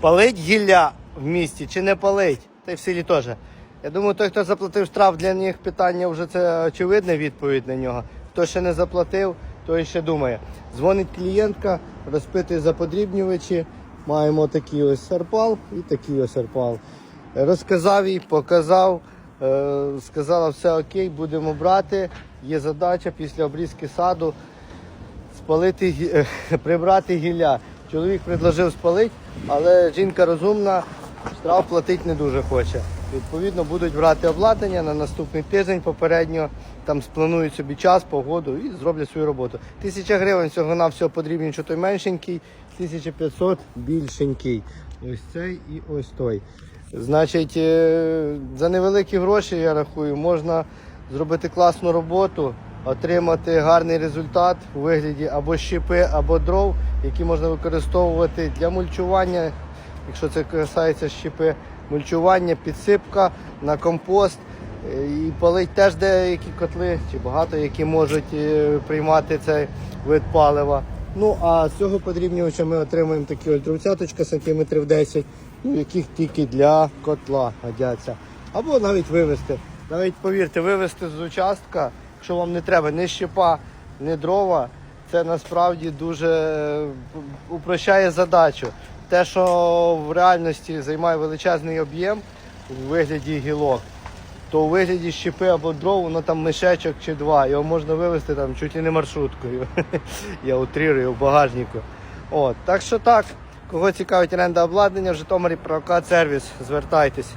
Палить гілля в місті чи не палить? Та й в селі теж. Я думаю, той, хто заплатив штраф, для них питання вже це очевидна відповідь на нього. Хто ще не заплатив, той ще думає. Дзвонить клієнтка, розпитує за подрібнювачі. Маємо такий ось серпал і такий ось серпал. Розказав їй, показав, е, сказала, все окей, будемо брати. Є задача після обрізки саду спалити, прибрати гілля. Чоловік предложив спалити, але жінка розумна, штраф платити не дуже хоче. Відповідно, будуть брати обладнання на наступний тиждень попередньо, там спланують собі час, погоду і зроблять свою роботу. Тисяча гривень всього на всього подрібні, що той меншенький, 1500 більшенький. Ось цей і ось той. Значить, е, за невеликі гроші, я рахую, можна зробити класну роботу, отримати гарний результат у вигляді або щепи, або дров, які можна використовувати для мульчування, якщо це касається щепи, мульчування, підсипка на компост. Е, І палить теж деякі котли, чи багато, які можуть е, приймати цей вид палива. Ну а з цього подрібнювача ми отримуємо такі ось сантиметрів 10, ну, яких тільки для котла годяться. Або навіть вивезти. Навіть повірте, вивезти з участка, якщо вам не треба ні щепа, ні дрова, це насправді дуже е, упрощає задачу. Те, що в реальності займає величезний об'єм у вигляді гілок, то у вигляді щепи або дров, воно там мішечок чи два. Його можна вивезти там чуть і не маршруткою. Я утрирую в багажнику. От, так що так, кого цікавить оренда обладнання в Житомирі прокат сервіс, звертайтесь.